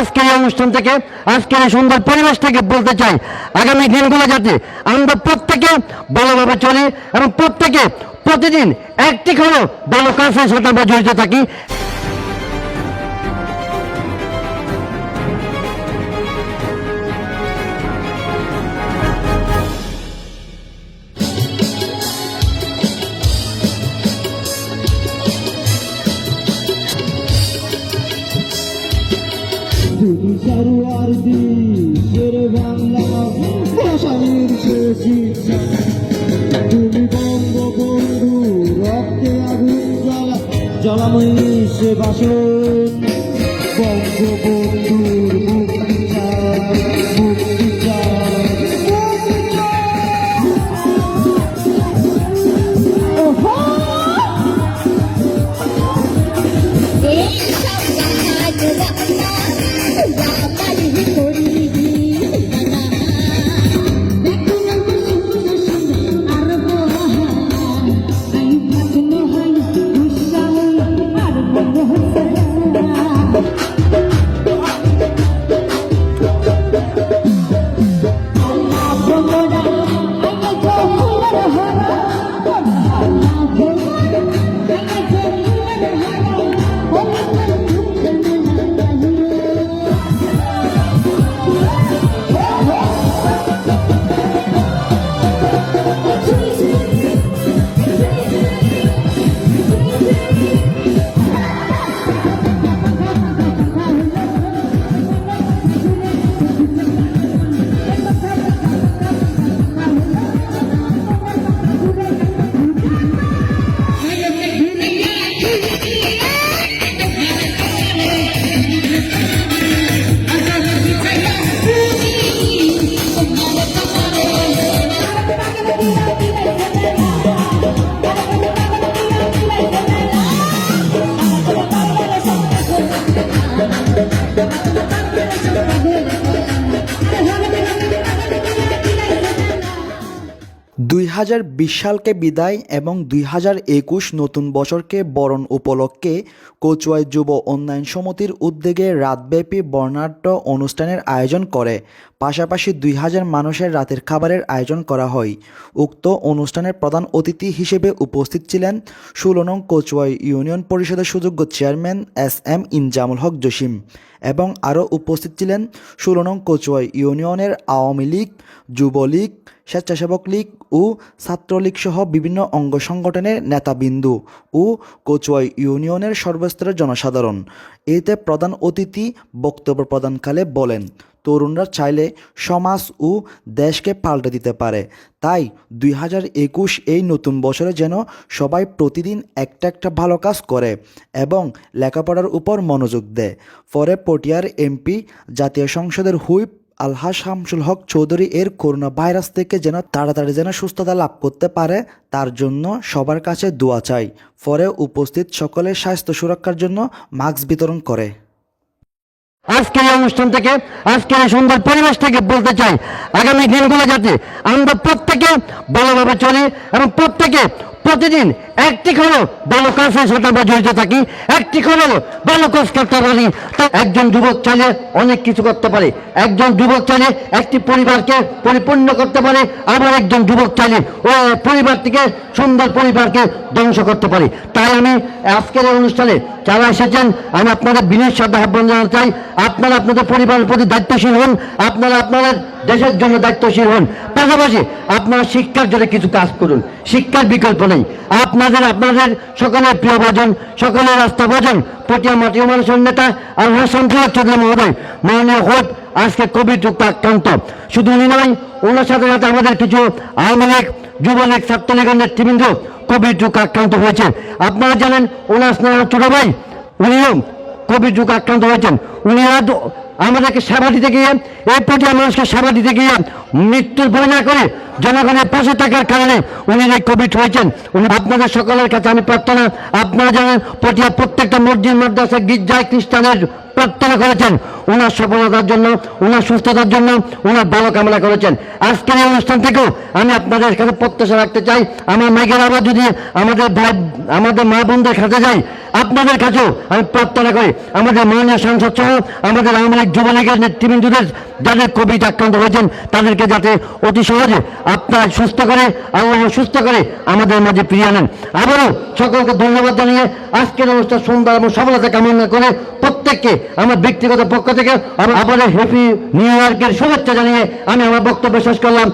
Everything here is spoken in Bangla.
আজকের এই অনুষ্ঠান থেকে আজকের এই সুন্দর পরিবেশ থেকে বলতে চাই, আগামী দিনগুলো যাতে আমরা প্রত্যেকে ভালোভাবে চলি এবং প্রত্যেকে প্রতিদিন একটি করে ভালো কাজের সাথে আমরা জড়িত থাকি। সারুয়ার দি বাংলা ভাষার শেষ। তুমি বঙ্গবন্ধু রক্তে আগুন সে বাসন। বঙ্গবন্ধুর Hara Hara হাজার বিশ সালকে বিদায় এবং দুই হাজার একুশ নতুন বছরকে বরণ উপলক্ষে কচুয়াই যুব উন্নয়ন সমিতির উদ্যোগে রাতব্যাপী বর্ণাঢ্য অনুষ্ঠানের আয়োজন করে। পাশাপাশি দুই হাজার মানুষের রাতের খাবারের আয়োজন করা হয়। উক্ত অনুষ্ঠানের প্রধান অতিথি হিসেবে উপস্থিত ছিলেন ষোলো নং কচুয়াই ইউনিয়ন পরিষদের সুযোগ্য chairman S M Injamul Haque Jasim. এবং আরও উপস্থিত ছিলেন ষোলো নং কচুয়াই ইউনিয়নের আওয়ামী লীগ যুবলীগ স্বেচ্ছাসেবক লীগ ও ছাত্রলীগ সহ বিভিন্ন অঙ্গ সংগঠনের নেতাবিন্দু ও কচুয়াই ইউনিয়নের সর্বস্তরের জনসাধারণ। এতে প্রধান অতিথি বক্তব্য প্রদানকালে বলেন তরুণরা চাইলে সমাজ ও দেশকে পাল্টে দিতে পারে। তাই দুই হাজার একুশ এই নতুন বছরে যেন সবাই প্রতিদিন একটা একটা ভালো কাজ করে এবং লেখাপড়ার উপর মনোযোগ দেয়। পরে পটিয়ার এমপি, জাতীয় সংসদের হুইপ আলহা শামসুল হক চৌধুরী এর করোনা ভাইরাস থেকে যেন তাড়াতাড়ি যেন সুস্থতা লাভ করতে পারে, তার জন্য সবার কাছে দোয়া চাই। পরে উপস্থিত সকলের স্বাস্থ্য সুরক্ষার জন্য মাস্ক বিতরণ করে। আজকের এই অনুষ্ঠান থেকে আজকের এই সুন্দর পরিবেশ থেকে বলতে চাই, আগামী দিনগুলো যাতে আমরা প্রত্যেকে ভালোভাবে চলি এবং প্রত্যেকে প্রতিদিন একটি করে ভালো কাজের সাথে আমরা জড়িত থাকি, একটি করে ভালো কাজ করতে পারি তো একজন যুবক চাইলে অনেক কিছু করতে পারে। একজন যুবক চাইলে একটি পরিবারকে পরিপূর্ণ করতে পারে। আবার একজন যুবক চাইলে ও পরিবারটিকে সুন্দর পরিবারকে ধ্বংস করতে পারে। তাই আমি আজকের এই অনুষ্ঠানে যারা এসেছেন, আমি আপনাদের বিনয় শ্রদ্ধা আহ্বান জানাতে চাই। আপনারা আপনাদের পরিবারের প্রতি দায়িত্বশীল হন। আপনারা আপনাদের দেশের জন্য দায়িত্বশীল হন। পাশাপাশি আপনারা শিক্ষার জন্য কিছু কাজ করুন। শিক্ষার বিকল্প নেই। আপনাদের আপনাদের সকলের প্রিয় ভজন, সকলের রাস্তা ভজন, পটিয়া মাটি মানুষের নেতা আল্লাহ সন্ত্রাস চৌধুরী মহোদয়। মাননীয় হোপ আজকে কোভিড যুক্ত আক্রান্ত শুধু উনি নয়, ওনার সাথে সাথে আমাদের কিছু আওয়ামী লীগ, যুবলীগ, ছাত্রলীগের নেতৃবৃন্দ কোভিড যুক্ত আক্রান্ত হয়েছে। আপনারা জানেন, ওনার স্নেহ ছোট ভাই, উনিও কোভিড যুগ আক্রান্ত হয়েছেন। উনি আজ আমাদেরকে সেবা দিতে গিয়ে, এই পর্যায়ে মানুষকে সেবা দিতে গিয়ে মৃত্যুর ভয় না করে জনগণের পাশে থাকার কারণে উনি যে কোভিড হয়েছেন। উনি আপনাদের সকলের কাছে আমি প্রার্থনা, আপনারা জানেন পটিয়া প্রত্যেকটা মসজিদ, মাদ্রাসা, গির্জায় খ্রিস্টানের প্রার্থনা করেছেন। ওনার সফলতার জন্য, ওনার সুস্থতার জন্য ওনার ভালো কামনা করেছেন। আজকের এই অনুষ্ঠান থেকেও আমি আপনাদের কাছে প্রত্যাশা রাখতে চাই। আমার মেঘের আবার যদি আমাদের ভাই, আমাদের মা বোনদের কাছে যাই, আপনাদের কাছেও আমি প্রার্থনা করি। আমাদের মাননীয় সাংসদ সহ আমাদের আওয়ামী লীগ যুবলীগের নেতৃবৃন্দদের যাদের কোভিড আক্রান্ত হয়েছেন, তাদেরকে যাতে অতি সহজে আপনার সুস্থ করে, আল্লাহ সুস্থ করে আমাদের মাঝে ফিরিয়ে আনেন। আবারও সকলকে ধন্যবাদ জানিয়ে আজকের অনুষ্ঠান সুন্দর এবং সফলতা কামনা করে প্রত্যেককে আমার ব্যক্তিগত পক্ষ থেকে আবার হ্যাপি নিউ ইয়র্কের শুভেচ্ছা জানিয়ে আমি আমার বক্তব্য শেষ করলাম।